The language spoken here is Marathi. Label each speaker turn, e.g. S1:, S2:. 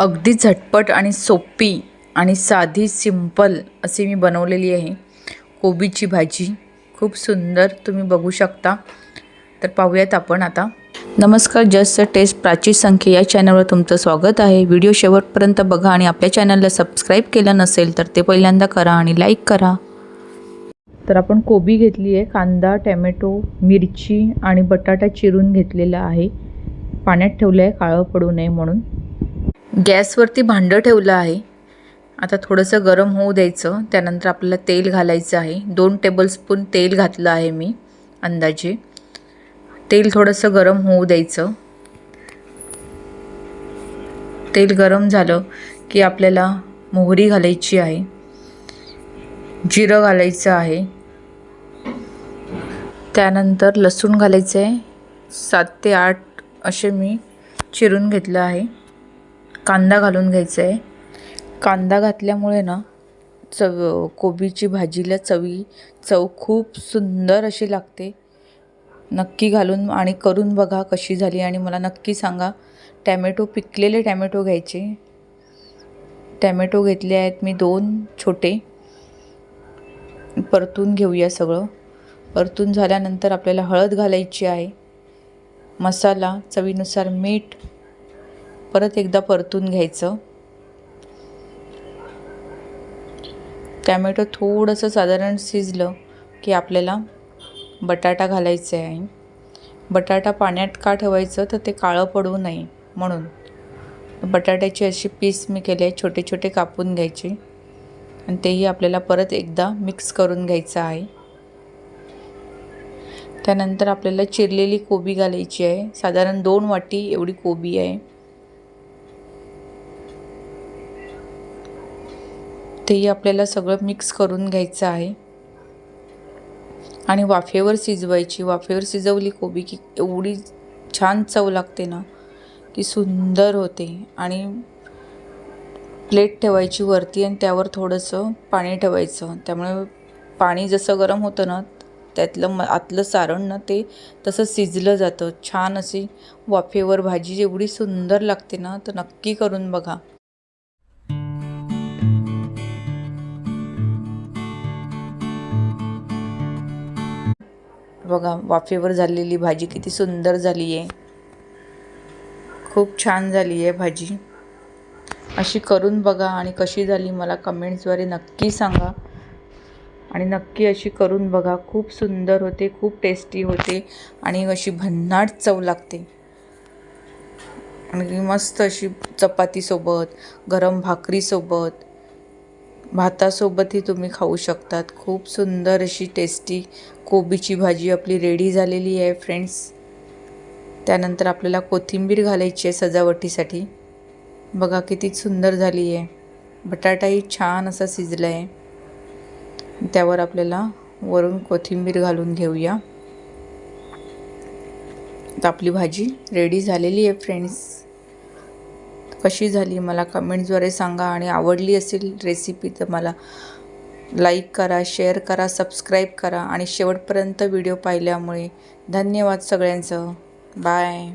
S1: अगदी झटपट आणि सोपी आणि साधी सिंपल अशी मी बनवलेली आहे. कोबीची भाजी. खूप सुंदर तुम्ही बघू शकता. तर पाहूयात आपण आता. नमस्कार जस्ट टेस्ट प्राची संख्या या चॅनलवर तुमचं स्वागत आहे. व्हिडिओ शेवटपर्यंत बघा आणि आपल्या चॅनलला सबस्क्राईब केलं नसेल तर ते पहिल्यांदा करा आणि लाईक करा. तर आपण कोबी घेतली आहे कांदा टॅमॅटो मिरची आणि बटाटा चिरून घेतलेला आहे. पाण्यात ठेवलं आहे काळं पडू नये म्हणून. गॅसवरती भांडं ठेवलं आहे. आता थोडंसं गरम होऊ द्यायचं. त्यानंतर आपल्याला तेल घालायचं आहे. दोन टेबलस्पून तेल घातलं आहे मी अंदाजे. तेल थोडंसं गरम होऊ द्यायचं. तेल गरम झालं की आपल्याला मोहरी घालायची आहे. जिरं घालायचं आहे. त्यानंतर लसूण घालायचं आहे सात ते आठ असे मी चिरून घेतलं आहे. कांदा घालून घ्यायचा आहे कांदा घातल्यामुळे ना चव कोबीची भाजीला चवी चव खूप सुंदर अशी लागते. नक्की घालून आणि करून बघा कशी झाली आणि मला नक्की सांगा. टॅमॅटो पिकलेले टॅमॅटो घ्यायचे. टॅमॅटो घेतले आहेत मी दोन छोटे. परतून घेऊया सगळं. परतून झाल्यानंतर आपल्याला हळद घालायची आहे. मसाला चवीनुसार मीठ परत एकदा परतून घ्यायचं. टॅमॅटो थोडंसं साधारण शिजलं की आपल्याला बटाटा घालायचे आहे. बटाटा पाण्यात का ठेवायचं? तर ते काळं पडू नये म्हणून. बटाट्याची अशी पीस मी केली आहे छोटे छोटे कापून घ्यायचे. आणि तेही आपल्याला परत एकदा मिक्स करून घ्यायचं आहे. त्यानंतर आपल्याला चिरलेली कोबी घालायची आहे. साधारण दोन वाटी एवढी कोबी आहे. तेही आपल्याला सगळं मिक्स करून घ्यायचं आहे. आणि वाफेवर शिजवायची. वाफेवर शिजवली कोबी की एवढी छान चव लागते ना की सुंदर होते. आणि प्लेट ठेवायची वरती आणि त्यावर थोडंसं पाणी ठेवायचं. त्यामुळे पाणी जसं गरम होतं ना त्यातलं म आतलं सारण ना ते तसं शिजलं जातं. छान अशी वाफेवर भाजी एवढी सुंदर लागते ना तर नक्की करून बघा. बघा वाफेवर झालेली भाजी किती सुंदर झाली आहे खूप छान झाली आहे भाजी. अशी करून बघा आणि कशी झाली मला कमेंट्सद्वारे नक्की सांगा. आणि नक्की अशी करून बघा खूप सुंदर होते खूप टेस्टी होते आणि अशी भन्नाट चव लागते. आणि मस्त अशी चपातीसोबत गरम भाकरीसोबत भातासोबतही तुम्ही खाऊ शकतात. खूप सुंदर अशी टेस्टी कोबीची भाजी आपली रेडी झालेली आहे फ्रेंड्स त्यानंतर आपल्याला कोथिंबीर घालायची आहे सजावटीसाठी. बघा किती सुंदर झाली आहे. बटाटाही छान असा शिजला आहे त्यावर आपल्याला वरून कोथिंबीर घालून घेऊया. तर आपली भाजी रेडी झालेली आहे फ्रेंड्स कशी झाली मला कमेंट्सद्वारे सांगा आणि आवडली असेल रेसिपी तर मला लाईक करा शेअर करा सबस्क्राईब करा आणि शेवटपर्यंत व्हिडिओ पाहिल्यामुळे धन्यवाद सगळ्यांचं. बाय